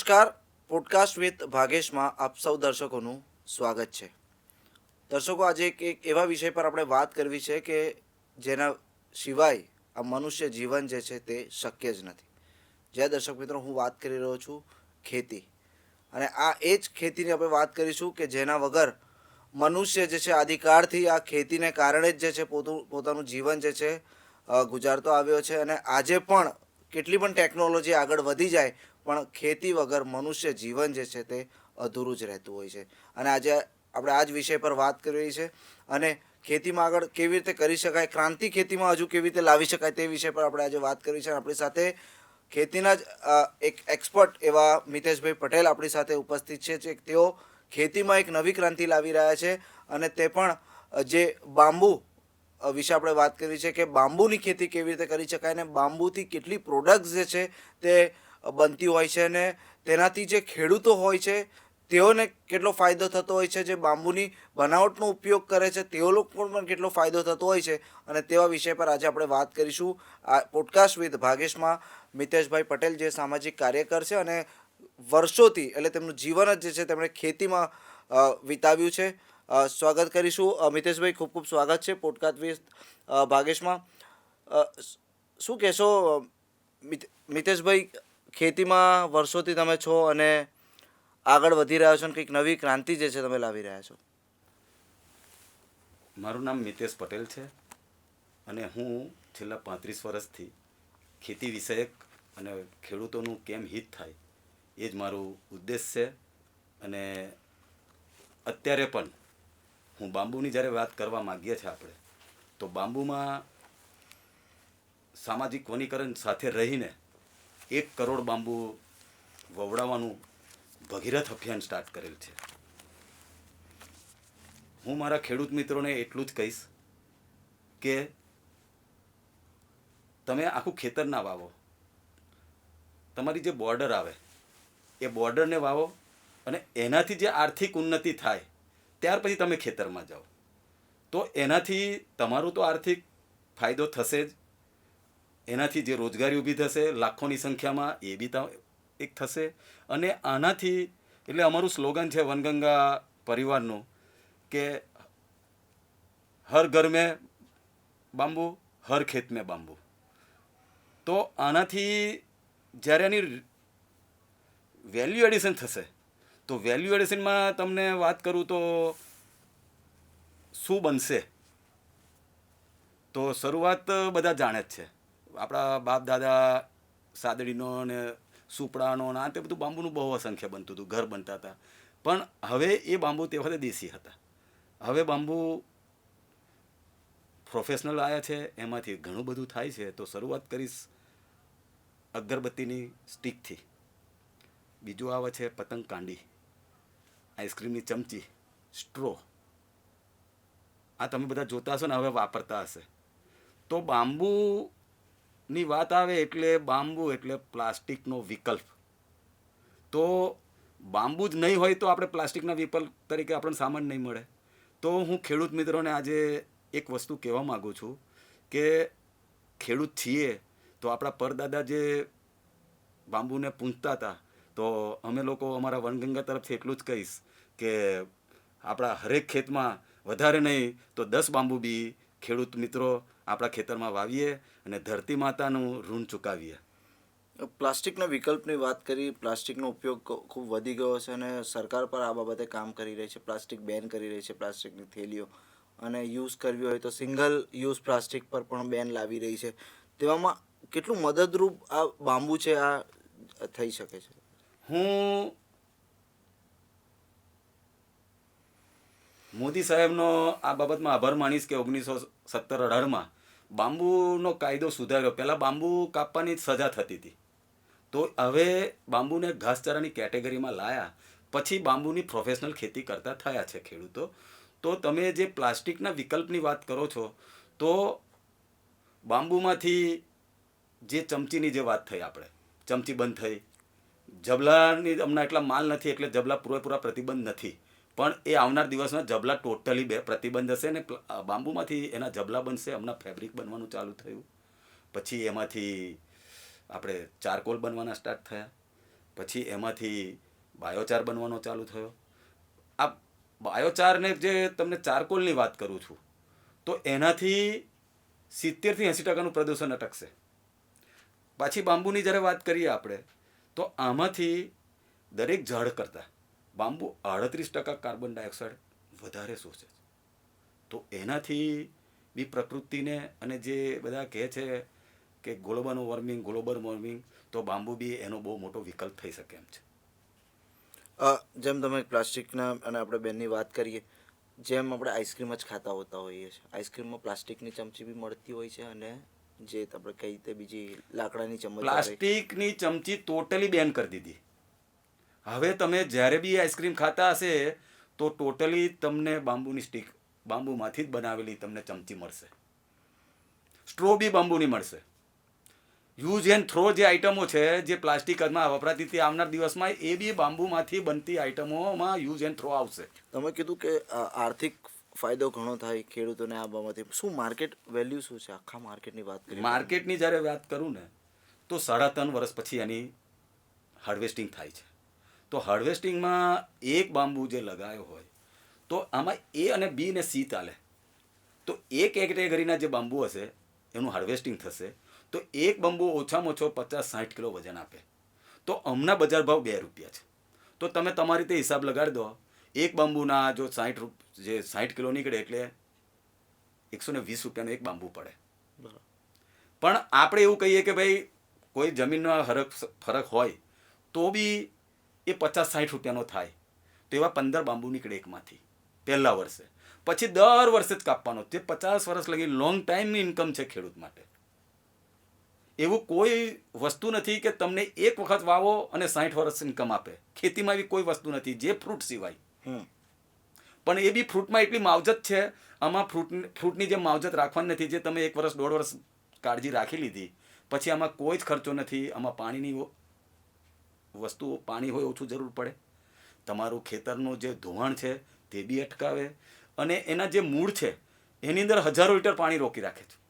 નમસ્કાર. Podcast with ભાગેશમાં આપ સૌ દર્શકોનું સ્વાગત છે. દર્શકો, આજે એક એક એવા વિષય પર આપણે વાત કરવી છે કે જેના સિવાય આ મનુષ્ય જીવન જે છે તે શક્ય જ નથી. જે દર્શક મિત્રો, હું વાત કરી રહ્યો છું ખેતી. અને આ એ જ ખેતીની આપણે વાત કરીશું કે જેના વગર મનુષ્ય જે છે આદિકાળથી આ ખેતીને કારણે જ જે છે પોતું પોતાનું જીવન જે છે ગુજારતો આવ્યો છે. અને આજે પણ કેટલી પણ ટેકનોલોજી આગળ વધી જાય પણ ખેતી વગર મનુષ્ય જીવન જે છે તે અધૂરું જ રહેતું હોય છે. અને આજે આપણે આ જ વિષય પર વાત કરવી છે અને ખેતીમાં આગળ કેવી રીતે કરી શકાય, ક્રાંતિ ખેતીમાં હજુ કેવી રીતે લાવી શકાય તે વિષય પર આપણે આજે વાત કરી છે. આપણી સાથે ખેતીના જ એક એક્સપર્ટ એવા મિતેશભાઈ પટેલ આપણી સાથે ઉપસ્થિત છે, જે તેઓ ખેતીમાં એક નવી ક્રાંતિ લાવી રહ્યા છે અને તે પણ જે બાંબુ વિશે આપણે વાત કરી છે કે બાંબુની ખેતી કેવી રીતે કરી શકાય અને બાંબુથી કેટલી પ્રોડક્ટ્સ જે છે તે બનતી હોય છે અને તેનાથી જે ખેડૂતો હોય છે, તેઓને કેટલો ફાયદો થતો હોય છે, જે બાંબુની બનાવટનો ઉપયોગ કરે છે, તેઓ લોકો પણ કેટલો ફાયદો થતો હોય છે અને તેવા વિષય પર આજે આપણે વાત કરીશું. આ પોડકાસ્ટ વિથ ભાગેશમાં મિતેશભાઈ પટેલ જે સામાજિક કાર્યકર છે અને વર્ષોથી એટલે તેમનું જીવન જ જે છે તેમણે ખેતીમાં વિતાવ્યું છે. સ્વાગત કરીશું. મિતેશભાઈ, ખૂબ ખૂબ સ્વાગત છે પોડકાસ્ટ વિથ ભાગેશમાં. શું કહેશો મિતેશભાઈ? ખેતીમાં વર્ષોથી તમે છો અને આગળ વધી રહ્યા છો અને કંઈક નવી ક્રાંતિ જે છે તમે લાવી રહ્યા છો. મારું નામ મિતેશ પટેલ છે અને હું છેલ્લા પાંત્રીસ વર્ષથી ખેતી વિષયક અને ખેડૂતોનું કેમ હિત થાય એ જ મારું ઉદ્દેશ છે અને અત્યારે પણ હું બાંબુની જ્યારે વાત કરવા માગીએ છીએ આપણે, તો બાંબુમાં સામાજિક વનીકરણ સાથે રહીને એક કરોડ બાંબુ વવડાવવાનું ભગીરથ અભિયાન સ્ટાર્ટ કરેલ છે. હું મારા ખેડૂત મિત્રોને એટલું જ કહીશ કે તમે આખું ખેતર ના વાવો. તમારી જે બોર્ડર આવે, એ બોર્ડરને વાવો અને એનાથી જે આર્થિક ઉન્નતિ થાય, ત્યાર પછી તમે ખેતરમાં જાઓ. તો એનાથી તમારું તો આર્થિક ફાયદો થશે જ. એનાથી જે રોજગારી ઊભી થશે, લાખોની સંખ્યામાં એ બી એક થશે. અને આનાથી, એટલે અમારું સ્લોગન છે વનગંગા પરિવારનું કે હર ઘર મેં બાંબુ, હર ખેત મેં બાંબુ. તો આનાથી જ્યારે એની વેલ્યુ એડિશન થશે, તો વેલ્યુ એડિશનમાં તમને વાત કરું તો શું બનશે? તો શરૂઆત બધા જાણે જ છે. આપણા બાપ દાદા સાદડીનો ને સુપડાનો ને આ તે બધું બાંબુનું બહુ અસંખ્ય બનતું હતું, ઘર બનતા હતા. પણ હવે એ બાંબુ તે વખતે દેશી હતા. હવે બાંબુ પ્રોફેશનલ આવ્યા છે, એમાંથી ઘણું બધું થાય છે. તો શરૂઆત કરીશ અગરબત્તીની સ્ટીકથી બીજું આવે છે પતંગ કાંડી આઈસ્ક્રીમની ચમચી સ્ટ્રો આ તમે બધા જોતા હશો ને, હવે વાપરતા હશે. તો બાંબુની વાત આવે એટલે બાંબુ એટલે પ્લાસ્ટિકનો વિકલ્પ. તો બાંબુ જ નહીં હોય તો આપણે પ્લાસ્ટિકના વિકલ્પ તરીકે આપણને સામાન નહીં મળે. તો હું ખેડૂત મિત્રોને આજે એક વસ્તુ કહેવા માગું છું કે ખેડૂત છીએ તો આપણા પરદાદા જે બાંબુને પૂંજતા હતા, તો અમે લોકો અમારા વનગંગા તરફથી એટલું જ કહીશ કે આપણા હરેક ખેતમાં વધારે નહીં તો દસ બાંબુ બી ખેડૂત મિત્રો આપણા ખેતરમાં વાવીએ અને ધરતી માતાનું ઋણ ચૂકાવીએ. પ્લાસ્ટિકના વિકલ્પની વાત કરી પ્લાસ્ટિકનો ઉપયોગ ખૂબ વધી ગયો છે અને સરકાર પર આ બાબતે કામ કરી રહી છે. પ્લાસ્ટિક બેન કરી રહી છે પ્લાસ્ટિકની થેલીઓ. અને યુઝ કરવી હોય તો સિંગલ યુઝ પ્લાસ્ટિક પર પણ બેન લાવી રહી છે. તેવામાં કેટલું મદદરૂપ આ બાંબુ છે આ થઈ શકે છે? હું મોદી સાહેબનો આ બાબતમાં આભાર માનીશ કે ઓગણીસો સત્તર અઢારમાં બાંબુનો કાયદો સુધાર્યો. પહેલાં બાંબુ કાપવાની સજા થતી હતી. તો હવે બાંબુને ઘાસચારાની કેટેગરીમાં લાયા. પછી બાંબુની પ્રોફેશનલ ખેતી કરતા થયા છે ખેડૂતો. તો તમે જે પ્લાસ્ટિકના વિકલ્પની વાત કરો છો, તો બાંબુમાંથી જે ચમચીની જે વાત થઈ આપણે, ચમચી બંધ થઈ. જબલાની હમણાં એટલા માલ નથી, એટલે જબલા પૂરેપૂરા પ્રતિબંધ નથી. પણ એ આવનાર દિવસમાં જબલા ટોટલી બે પ્રતિબંધ હશે ને બાંબુમાંથી એના જબલા બનશે, હમણાં ફેબ્રિક બનવાનું ચાલુ થયું. પછી એમાંથી આપણે ચારકોલ બનવાના સ્ટાર્ટ થયા. પછી એમાંથી બાયોચાર બનવાનો ચાલુ થયો. આ બાયોચારને જે તમને ચારકોલની વાત કરું છું, તો એનાથી સિત્તેરથી એંસી ટકાનું પ્રદૂષણ અટકશે. પાછી બાંબુની જ્યારે વાત કરીએ આપણે, તો આમાંથી દરેક ઝાડ કરતાં બાંબુ આડત્રીસ ટકા કાર્બન ડાયોક્સાઇડ વધારે શોષે છે. તો એનાથી બી પ્રકૃતિને અને જે બધા કહે છે કે ગ્લોબલ વોર્મિંગ ગ્લોબલ વોર્મિંગ તો બાંબુ બી એનો બહુ મોટો વિકલ્પ થઈ શકે એમ છે. જેમ તમે પ્લાસ્ટિકના અને આપણે બેનની વાત કરીએ જેમ આપણે આઈસ્ક્રીમ જ ખાતા હોતા હોઈએ છીએ આઈસ્ક્રીમમાં પ્લાસ્ટિકની ચમચી બી મળતી હોય છે અને જે આપણે કઈ રીતે બીજી લાકડાની ચમચી. પ્લાસ્ટિકની ચમચી ટોટલી બેન કરી દીધી. હવે તમે જ્યારે બી આઈસ્ક્રીમ ખાતા હશે તો ટોટલી તમને બાંબુની સ્ટીક બાંબુમાંથી જ બનાવેલી તમને ચમચી મળશે. સ્ટ્રો બી બાંબુની મળશે. યુઝ એન્ડ થ્રો જે આઈટમો છે જે પ્લાસ્ટિકમાં વપરાતી હતી આવનાર દિવસમાં એ બી બાંબુમાંથી બનતી આઈટમોમાં યુઝ એન્ડ થ્રો આવશે. તમે કીધું કે આર્થિક ફાયદો ઘણો થાય ખેડૂતોને આ બાબતે. શું માર્કેટ વેલ્યુ શું છે? આખા માર્કેટની વાત કરી માર્કેટની જ્યારે વાત કરું ને તો સાડા ત્રણ વર્ષ પછી એની હાર્વેસ્ટિંગ થાય છે. તો હાર્વેસ્ટિંગમાં એક બાંબુ જે લગાયો હોય તો આમાં એ અને બી ને સી ચાલે. તો એક કેટેગરીના જે બાંબુ હશે એનું હાર્વેસ્ટિંગ થશે તો એક બાંબુ ઓછામાં ઓછો પચાસ સાઠ કિલો વજન આપે. તો હમણાં બજાર ભાવ બે રૂપિયા છે. તો તમે તમારી રીતે હિસાબ લગાડી દો એક બાંબુના જો સાઠ રૂપ જે સાઠ કિલો નીકળે એટલે એકસો ને વીસ રૂપિયાનું એક બાંબુ પડે. બરાબર. પણ આપણે એવું કહીએ કે ભાઈ કોઈ જમીનનો હરક ફરક હોય તો બી એ પચાસ સાઠ રૂપિયાનો થાય. તો એવા પંદર બાંબુ નીકળે એકમાંથી. પહેલા વર્ષે. પછી દર વર્ષે જ કાપવાનો. જે પચાસ વર્ષ લગી લોંગ ટાઈમની ઇન્કમ છે ખેડૂત માટે. એવું કોઈ વસ્તુ નથી કે તમને એક વખત વાવો અને સાઠ વર્ષ ઇન્કમ આપે. ખેતીમાં એવી કોઈ વસ્તુ નથી. જે ફ્રૂટ સિવાય. પણ એ બી ફ્રૂટમાં એટલી માવજત છે. આમાં ફ્રૂટ ફ્રૂટની જે માવજત રાખવાની નથી. જે તમે એક વર્ષ દોઢ વર્ષ કાળજી રાખી લીધી. પછી આમાં કોઈ જ ખર્ચો નથી. આમાં પાણીની વ- વસ્તુ પાણી હોય ઓછું જરૂર પડે. તમારું ખેતરનું જે ધોવાણ છે તે બી અટકાવે અને એના જે મૂળ છે એની અંદર હજારો લીટર પાણી રોકી રાખે છે.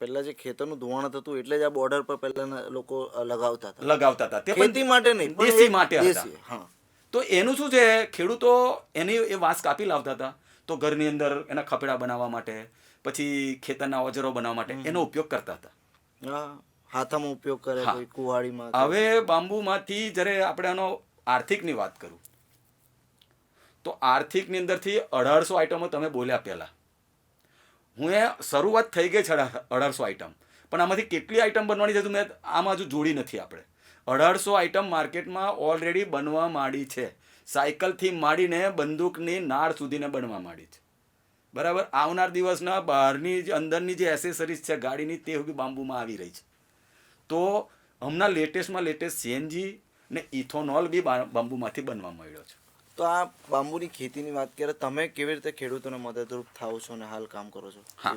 પહેલા જે ખેતરનું ધોવાણ થતું એટલે જ આ બોર્ડર પર પહેલા લોકો લગાવતા હતા. લગાવતા હતા. ખેતી માટે નહીં દેશી માટે હતા. તો એનું શું છે ખેડૂતો એની એ વાંસ કાપી લાવતા હતા. તો ઘરની અંદર એના ખપેડા બનાવવા માટે પછી ખેતરના ઓજારો બનાવવા માટે એનો ઉપયોગ કરતા હતા. હાથામાં ઉપયોગ કરે. કોઈ કુવાડીમાં હવે બાંબુમાંથી જ્યારે આપણે આનો આર્થિકની વાત કરું તો આર્થિકની અંદરથી અઢારસો આઈટમો તમે બોલ્યા પહેલાં. હું એ શરૂઆત થઈ ગઈ છે અઢારસો આઈટમ પણ આમાંથી કેટલી આઈટમ બનવાની છે તો મેં આમાં હજુ જોડી નથી આપણે. અઢારસો આઈટમ માર્કેટમાં ઓલરેડી બનવા માંડી છે. સાયકલથી માંડીને બંદૂકની નાળ સુધીને બનવા માંડી છે. બરાબર? આવનાર દિવસના બહારની અંદરની જે એસેસરીઝ છે ગાડીની તે બી બાંબુમાં આવી રહી છે. તો હમણાં લેટેસ્ટમાં લેટેસ્ટ સીએનજી ને ઇથોનોલ બી બાંબુમાંથી બનવા મળ્યો છે. તો આ બાંબુની ખેતીની વાત કરીએ તમે કેવી રીતે ખેડૂતોને મદદરૂપ થાઓ છો અને હાલ કામ કરો છો? હા.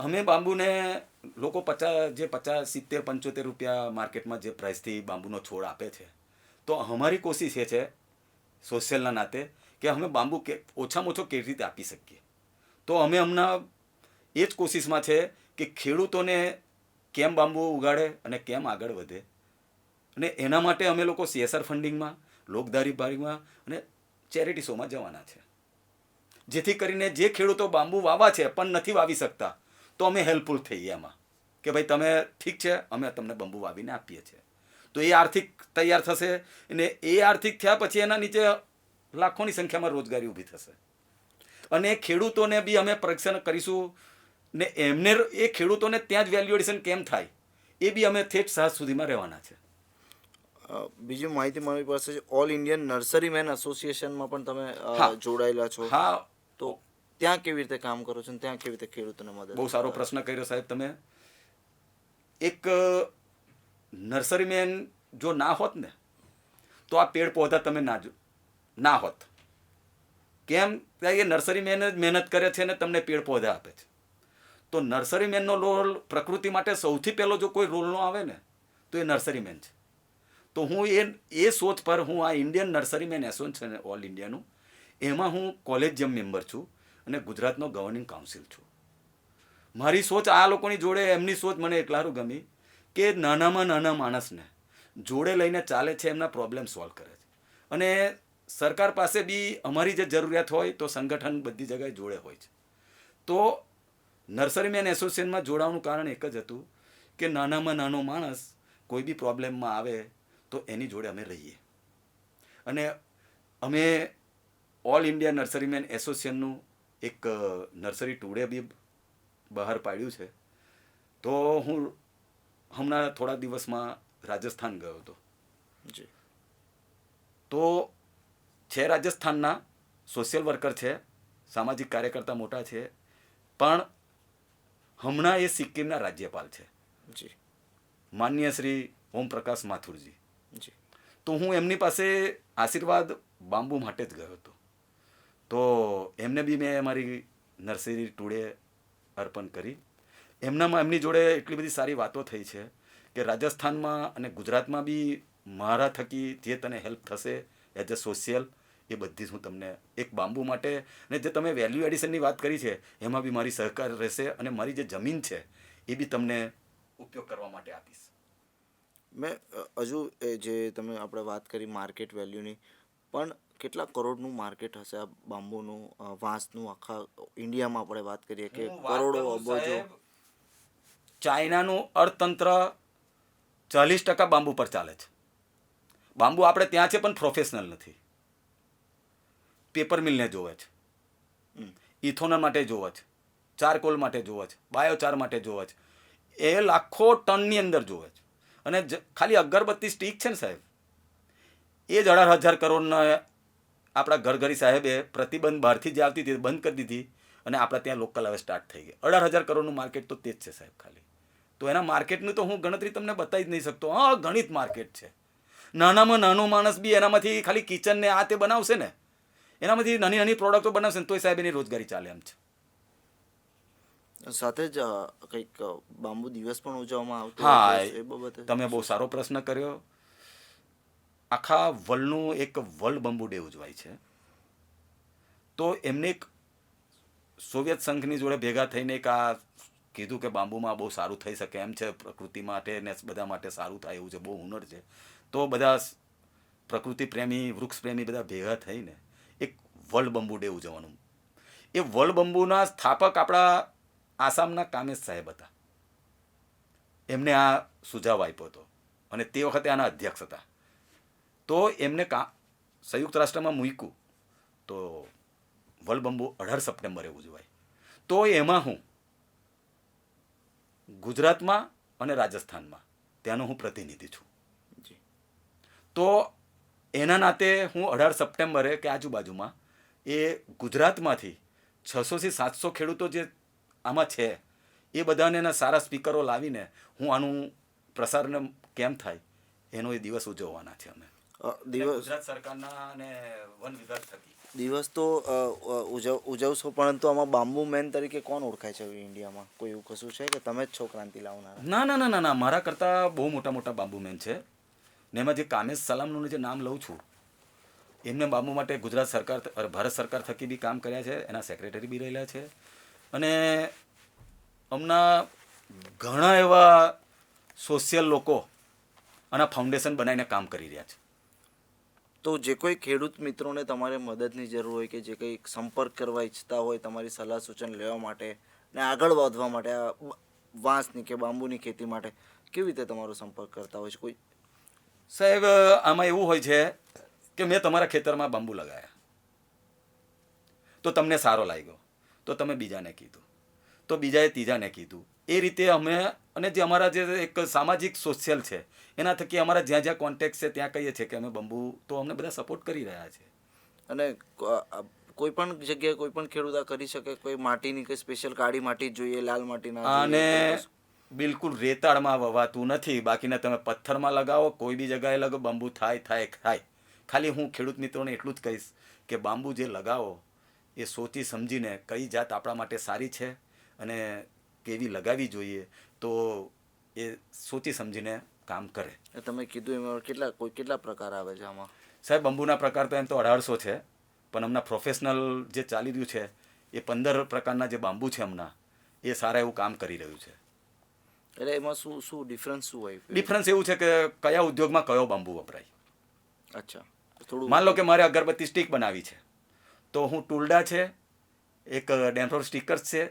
અમે બાંબુને લોકો પચાસ જે પચાસ સિત્તેર પંચોતેર રૂપિયા માર્કેટમાં જે પ્રાઇસથી બાંબુનો છોડ આપે છે. તો અમારી કોશિશ એ છે સોશિયલના નાતે કે અમે બાંબુ કે ઓછામાં ઓછો કેવી રીતે આપી શકીએ? તો અમે હમણાં એ જ કોશિશમાં છે કે ખેડૂતોને કેમ બાંબુઓ ઉગાડે અને કેમ આગળ વધે? અને એના માટે અમે લોકો સીએસઆર ફંડિંગમાં લોકદારી ભાગમાં અને ચેરિટી શોમાં જવાના છે. જેથી કરીને જે ખેડૂતો બાંબુ વાવા છે પણ નથી વાવી શકતા, તો અમે હેલ્પફુલ થઈએ એમાં. કે ભાઈ, તમે ઠીક છે, અમે તમને બાંબુ વાવીને આપીએ છીએ. તો એ આર્થિક તૈયાર થશે અને એ આર્થિક થયા પછી એના નીચે લાખોની સંખ્યામાં રોજગારી ઊભી થશે. અને ખેડૂતોને બી અમે પરીક્ષણ કરીશું ને એમને એ ખેડૂતોને ત્યાં જ વેલ્યુએશન કેમ થાય? એ બી અમે થેટ સાત સુધીમાં રહેવાના છે. બીજી માહિતી મારી પાસે છે ઓલ ઇન્ડિયન નર્સરી મેન એસોસિએશનમાં પણ તમે જોડાયેલા છો. હા. તો ત્યાં કેવી રીતે કામ કરો છો ત્યાં કેવી રીતે ખેડૂતોને મદદ બહુ સારો પ્રશ્ન કર્યો સાહેબ તમે. એક નર્સરીમેન જો ના હોત ને તો આ પેડ પૌધા તમે ના જો ના હોત. કેમ? કે એ નર્સરીમેન જ મહેનત કરે છે ને તમને પેડ પૌધા આપે છે. તો નર્સરીમેનનો રોલ પ્રકૃતિ માટે સૌથી પહેલો જો કોઈ રોલ નો આવે ને, તો એ નર્સરીમેન છે. તો હું એ એ સોચ પર હું આ ઇન્ડિયન નર્સરીમેન એસોસિએશન ઓલ ઇન્ડિયાનું એમાં હું કોલેજિયમ મેમ્બર છું અને ગુજરાતનો ગવર્નિંગ કાઉન્સિલ છું. મારી સોચ આ લોકોની જોડે, એમની સોચ મને એટલારું ગમી કે નાનામાં નાના માણસને જોડે લઈને ચાલે છે એમના પ્રોબ્લેમ સોલ્વ કરે છે. અને સરકાર પાસે બી અમારી જે જરૂરિયાત હોય તો સંગઠન બધી જગ્યાએ જોડે હોય છે. તો નર્સરીમેન એસોસિએશનમાં જોડાવાનું કારણ એક જ હતું કે નાનામાં નાનો માણસ કોઈ બી પ્રોબ્લેમમાં આવે તો એની જોડે અમે રહીએ. અને અમે ઓલ ઇન્ડિયા નર્સરીમેન એસોસિએશનનું એક નર્સરી ટુડે બી બહાર પાડ્યું છે. તો હું હમણાં થોડા દિવસમાં રાજસ્થાન ગયો હતો. જી. તો છે રાજસ્થાનના સોશિયલ વર્કર છે સામાજિક કાર્યકર્તા મોટા છે પણ હમણાં એ સિક્કિમના રાજ્યપાલ છે. જી. માન્ય શ્રી ઓમ પ્રકાશ માથુરજી. જી. તો હું એમની પાસે આશીર્વાદ બાંબુ માટે જ ગયો હતો. તો એમને બી મેં મારી નર્સરી ટુડે અર્પણ કરી. એમનામાં એમની જોડે એટલી બધી સારી વાતો થઈ છે કે રાજસ્થાનમાં અને ગુજરાતમાં બી મારા થકી જે તને હેલ્પ થશે એઝ અ સોશિયલ એ બધી જ હું તમને એક બાંબુ માટે અને જે તમે વેલ્યુ એડિશનની વાત કરી છે એમાં બી મારી સહકાર રહેશે અને મારી જે જમીન છે એ બી તમને ઉપયોગ કરવા માટે આપીશ. મેં હજુ એ જે તમે આપણે વાત કરી માર્કેટ વેલ્યુની પણ કેટલા કરોડનું માર્કેટ હશે આ બાંબુનું વાંસનું આખા ઇન્ડિયામાં આપણે વાત કરીએ કે કરોડો અબજો. ચાઇનાનું અર્થતંત્ર ચાલીસ ટકા બાંબુ પર ચાલે છે. બાંબુ આપણે ત્યાં છે પણ પ્રોફેશનલ નથી. પેપર મિલને જોવે છે. ઇથોનલ માટે જોવે છે. ચારકોલ માટે જોવે છે. બાયોચાર માટે જોવે છે. એ લાખો ટનની અંદર જોવે છે. અને ખાલી અગરબત્તી સ્ટીક છે ને સાહેબ? એ જ અઢાર હજાર કરોડના આપણા ઘરઘરી સાહેબે પ્રતિબંધ બહારથી જે આવતી હતી બંધ કરી દીધી અને આપણા ત્યાં લોકલ હવે સ્ટાર્ટ થઈ ગઈ અઢાર હજાર કરોડનું માર્કેટ તો તે જ છે સાહેબ ખાલી. તો એના માર્કેટનું તો હું ગણતરી તમને બતાવી જ નહીં શકતો. હા, ગણિત માર્કેટ છે. નાનામાં નાનો માણસ બી એનામાંથી ખાલી કિચનને આ તે બનાવશે ને? એનામાંથી નાની નાની પ્રોડક્ટો બનાવશે ને તોય સાહેબ એની રોજગારી ચાલે એમ છે. સાથે જ કંઈક બાંબુ દિવસ પણ ઉજવવામાં આવતો હા એ બાબતે. તમે બહુ સારો પ્રશ્ન કર્યો. આખા વર્લ્ડનું એક વર્લ્ડ બંબુ ડે ઉજવાય છે. તો એમને એક સોવિયત સંઘની જોડે ભેગા થઈને એક આ કીધું કે બાંબુમાં બહુ સારું થઈ શકે એમ છે પ્રકૃતિ માટે ને બધા માટે સારું થાય એવું છે બહુ હુનર છે. તો બધા પ્રકૃતિ પ્રેમી વૃક્ષ પ્રેમી બધા ભેગા થઈને વર્લ્ડ બંબુ ડે ઉજવવાનું એ વર્લ્ડ બંબુના સ્થાપક આપણા આસામના કામેશ સાહેબ હતા. એમને આ સુઝાવ આપ્યો હતો અને તે વખતે આના અધ્યક્ષ હતા. તો એમને કા સંયુક્ત રાષ્ટ્રમાં મૂક્યું. તો વલબંબુ અઢાર સપ્ટેમ્બરે ઉજવાય. તો એમાં હું ગુજરાતમાં અને રાજસ્થાનમાં ત્યાંનો હું પ્રતિનિધિ છું. તો એના નાતે હું અઢાર સપ્ટેમ્બરે કે આજુબાજુમાં એ ગુજરાતમાંથી છસોથી સાતસો ખેડૂતો જે આમાં છે એ બધાને એના સારા સ્પીકરો લાવીને હું આનું પ્રસારને કેમ થાય એનો એ દિવસ ઉજવવાના છે અમે. દિવસ ગુજરાત સરકારના અને વન વિભાગ થકી. દિવસ તો ઉજવ ઉજવશો પરંતુ આમાં બાંબુ મેન તરીકે કોણ ઓળખાય છે ઇન્ડિયામાં? કોઈ એવું કશું છે કે તમે જ છો ક્રાંતિ લાવનાર? ના ના ના ના મારા કરતાં બહુ મોટા મોટા બાંબુમેન છે. ને એમાં જે કામેશ સલામનું જે નામ લઉં છું એમને બાબુ માટે ગુજરાત સરકાર ભારત સરકાર થકી બી કામ કર્યા છે એના સેક્રેટરી બી રહેલા છે. અને હમણાં ઘણા એવા સોશિયલ લોકો આના ફાઉન્ડેશન બનાવીને કામ કરી રહ્યા છે. તો જે કોઈ ખેડૂત મિત્રોને તમારે મદદની જરૂર હોય કે જે કંઈ સંપર્ક કરવા ઈચ્છતા હોય તમારી સલાહ સૂચન લેવા માટે ને આગળ વધવા માટે આ વાંસની કે બાંબુની ખેતી માટે કેવી રીતે તમારો સંપર્ક કરતા હોય છે? કોઈ સાહેબ આમાં એવું હોય છે કે મેં તમારા ખેતરમાં બાંબુ લગાયા. તો તમને સારો લાગ્યો. તો તમે બીજાને કીધું. તો બીજાએ ત્રીજાને કીધું. એ રીતે અમે અને જે અમારા જે એક સામાજિક સોશિયલ છે એના થકી અમારા જ્યાં જ્યાં કોન્ટેક્ટ છે ત્યાં કહીએ છીએ કે અમે બંબુ તો અમને બધા સપોર્ટ કરી રહ્યા છે. અને કોઈ પણ જગ્યાએ કોઈ પણ ખેડૂત આ કરી શકે કોઈ માટીની કે સ્પેશિયલ કાળી માટી જોઈએ લાલ માટીના અને બિલકુલ રેતાળમાં વવાતું નથી. બાકીના તમે પથ્થરમાં લગાવો કોઈ બી જગ્યાએ લગાવો બંબુ થાય થાય થાય ખાલી હું ખેડૂત મિત્રોને એટલું જ કહીશ કે બાંબુ જે લગાવો એ સોચી સમજીને કઈ જાત આપણા માટે સારી છે અને કેવી લગાવી જોઈએ તો એ સોચી સમજીને કામ કરે. તમે કીધું એમાં કેટલા કોઈ કેટલા પ્રકાર આવે છે આમાં? સાહેબ બંબુના પ્રકાર તો એમ તો અઢારસો છે પણ હમણાં પ્રોફેશનલ જે ચાલી રહ્યું છે એ પંદર પ્રકારના જે બાંબુ છે હમણાં એ સારા એવું કામ કરી રહ્યું છે. એટલે એમાં શું શું ડિફરન્સ શું હોય? ડિફરન્સ એવું છે કે કયા ઉદ્યોગમાં કયો બાંબુ વપરાય. અચ્છા. માન લો કે મારે અગરબત્તી સ્ટીક બનાવી છે. તો હું ટુલડા છે એક ડેન્ફ્લોર સ્ટીકર્સ છે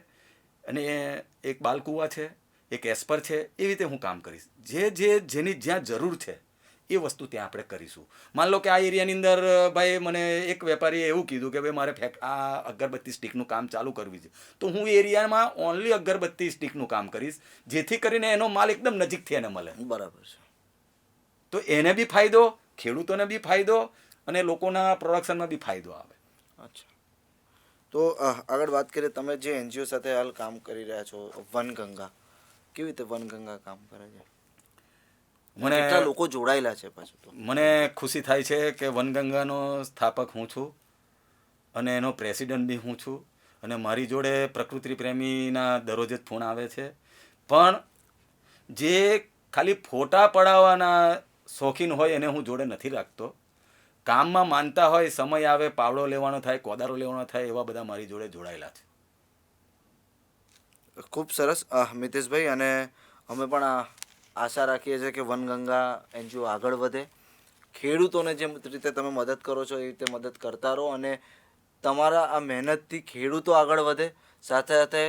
અને એક બાલકુવા છે એક એસ્પર છે એવી રીતે હું કામ કરીશ. જે જે જેની જ્યાં જરૂર છે એ વસ્તુ ત્યાં આપણે કરીશું. માન લો કે આ એરિયાની અંદર ભાઈ મને એક વેપારીએ એવું કીધું કે ભાઈ મારે ફેક આ અગરબત્તી સ્ટીકનું કામ ચાલુ કરવી છે. તો હું એરિયામાં ઓનલી અગરબત્તી સ્ટીકનું કામ કરીશ જેથી કરીને એનો માલ એકદમ નજીકથી એને મળે. બરાબર છે. તો એને બી ફાયદો ખેડૂતોને બી ફાયદો અને લોકોના પ્રોડક્શનમાં બી ફાયદો આવે. અચ્છા. તો આગળ વાત કરીએ તમે જે એનજીઓ સાથે હાલ કામ કરી રહ્યા છો વનગંગા કેવી રીતે વનગંગા કામ કરે છે? મને કેટલા લોકો જોડાયેલા છે પાછું તો? મને ખુશી થાય છે કે વનગંગાનો સ્થાપક હું છું અને એનો પ્રેસિડન્ટ બી હું છું અને મારી જોડે પ્રકૃતિ પ્રેમીના દરરોજ જ ફોન આવે છે. પણ જે ખાલી ફોટા પડાવવાના શોખીન હોય એને હું જોડે નથી રાખતો. કામમાં માનતા હોય, સમય આવે, પાવડો લેવાનો થાય કોદારો લેવાનો થાય, એવા બધા મારી જોડે જોડાયેલા છે. ખૂબ સરસ. મિતેશભાઈ, અને અમે પણ આશા રાખીએ છીએ કે વનગંગા એનજીઓ આગળ વધે. ખેડૂતોને જે રીતે તમે મદદ કરો છો, એ રીતે મદદ કરતા રહો અને તમારા આ મહેનતથી ખેડૂતો આગળ વધે. સાથે સાથે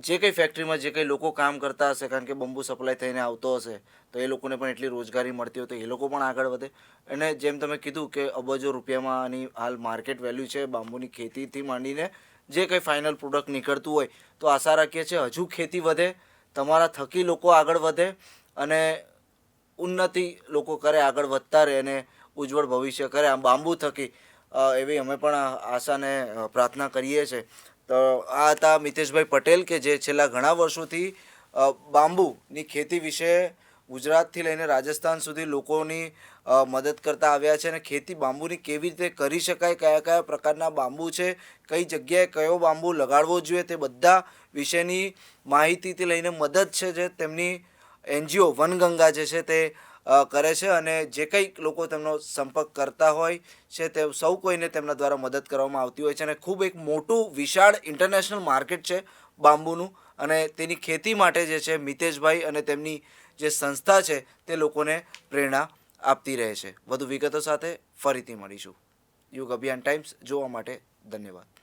જે કંઈ ફેક્ટરીમાં જે કંઈ લોકો કામ કરતા હશે, કારણ કે બંબુ સપ્લાય થઈને આવતો હશે, તો એ લોકોને પણ એટલી રોજગારી મળતી હોય તો એ લોકો પણ આગળ વધે. અને જેમ તમે કીધું કે અબજો રૂપિયામાં આની હાલ માર્કેટ વેલ્યુ છે, બાંબુની ખેતીથી માંડીને જે કંઈ ફાઇનલ પ્રોડક્ટ નીકળતું હોય, તો આશા રાખીએ છીએ હજુ ખેતી વધે, તમારા થકી લોકો આગળ વધે, અને ઉન્નતિ લોકો કરે, આગળ વધતા રહે અને ઉજ્જવળ ભવિષ્ય કરે. આ બાંબુ થકી એવી અમે પણ આશાને પ્રાર્થના કરીએ છીએ. તો આ હતા મિતેશભાઈ પટેલ કે જે છેલ્લા ઘણા વર્ષોથી બાંબુની ખેતી વિશે ગુજરાતથી લઈને રાજસ્થાન સુધી લોકોની મદદ કરતા આવ્યા છે અને ખેતી બાંબુની કેવી રીતે કરી શકાય, કયા કયા પ્રકારના બાંબુ છે, કઈ જગ્યાએ કયો બાંબુ લગાડવો જોઈએ તે બધા વિશેની માહિતીથી લઈને મદદ છે જે તેમની એનજીઓ વનગંગા જે છે તે કરે છે અને જે કંઈક લોકો તેમનો સંપર્ક કરતા હોય છે તે સૌ કોઈને તેમના દ્વારા મદદ કરવામાં આવતી હોય છે અને ખૂબ એક મોટું, વિશાળ ઇન્ટરનેશનલ માર્કેટ છે બાંબુનું અને તેની ખેતી માટે જે છે મિતેશભાઈ અને તેમની જે સંસ્થા છે તે લોકોને પ્રેરણા આપતી રહે છે. વધુ વિગતો સાથે ફરીથી મળીશું. યુગ અભિયાન ટાઈમ્સ જોવા માટે ધન્યવાદ.